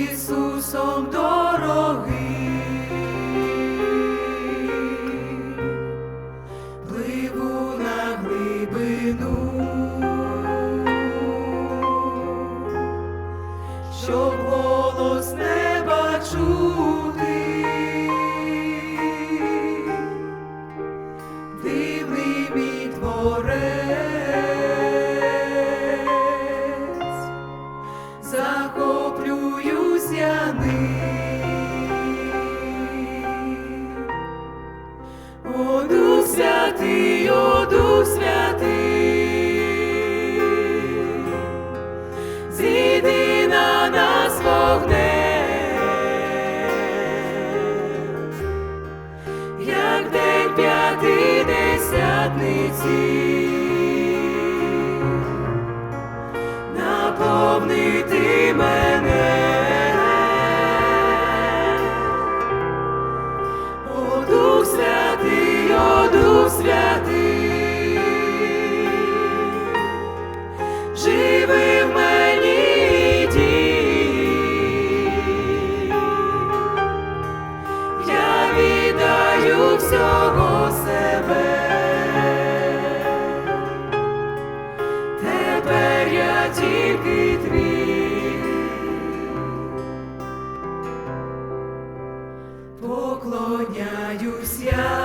Ісусом дорогий, пливу на глибину, щоб голос неба чути, дивний мій творець. святий, о Дух нас вогнем, як день п'ятидесятниці, наповнити. поклоняюсь я.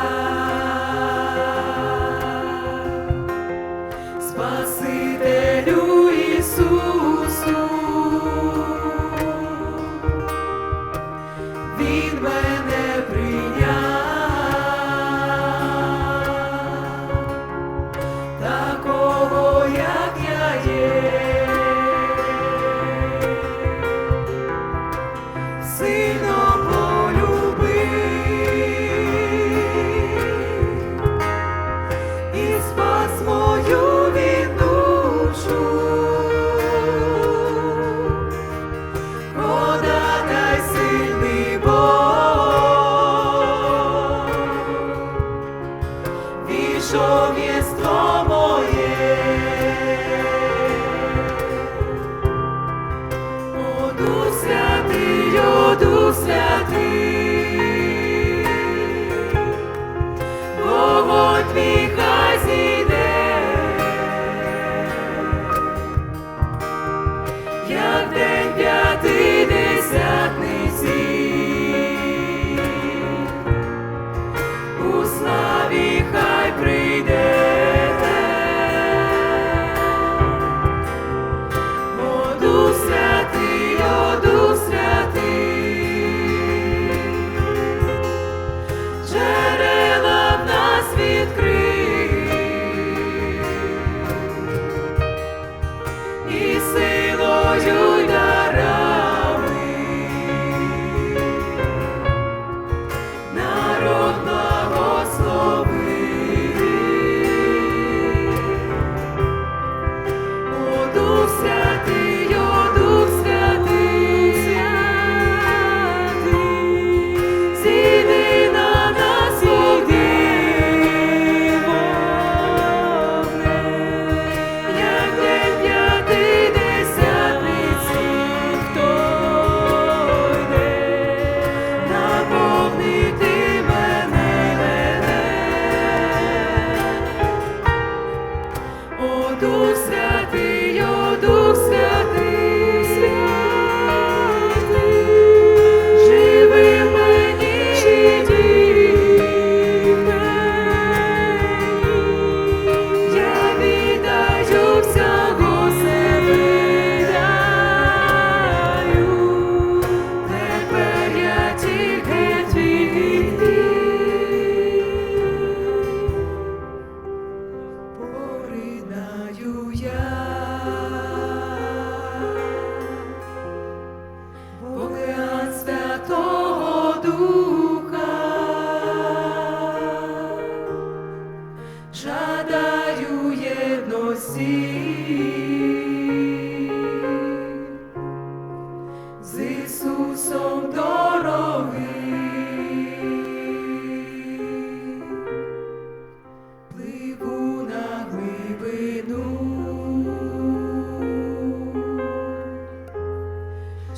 Святий, Йоду святий.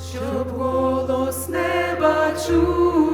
щоб голос неба чув.